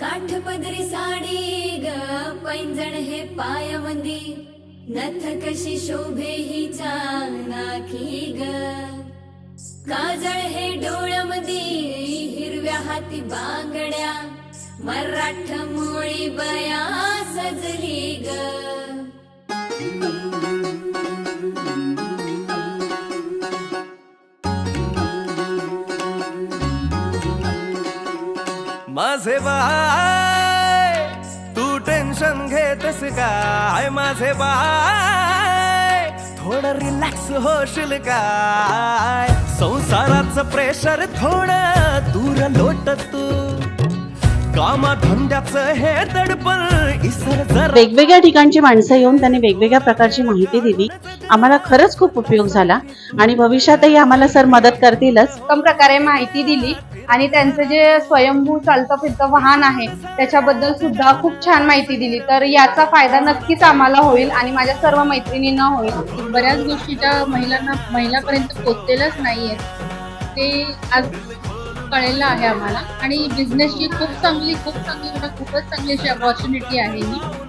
काठपदरी साडी ग पैंजण हे पायामंदी नथ कशी शोभे हिच्या की ग. काजळ हे डोळ्यामंदी हिरव्या हाती बांगड्या. मराठ मोळी बया सजली ग. माझे बाय तू टेन्शन घेतस काय? माझे बाय थोडं रिलॅक्स होशील काय? संसाराचं प्रेशर थोडं दूर लोटत वेगवेगळ्या ठिकाणची माणसं येऊन त्यांनी वेगवेगळ्या प्रकारची माहिती दिली. आम्हाला खरंच खूप उपयोग झाला आणि भविष्यातही आम्हाला सर मदत करतीलच. उत्तम प्रकारे माहिती दिली आणि त्यांचं जे स्वयंभू चालतं फिरतं वाहन आहे त्याच्याबद्दल सुद्धा खूप छान माहिती दिली. तर याचा फायदा नक्कीच आम्हाला होईल आणि माझ्या सर्व मैत्रिणींना होईल. बऱ्याच गोष्टी ज्या महिलांना महिलापर्यंत पोचलेल्याच नाहीये. ते आज कळलेलं आहे आम्हाला. आणि बिझनेसची खूप चांगली खूप चांगली खूपच चांगली अशी अपॉर्च्युनिटी आहे ही.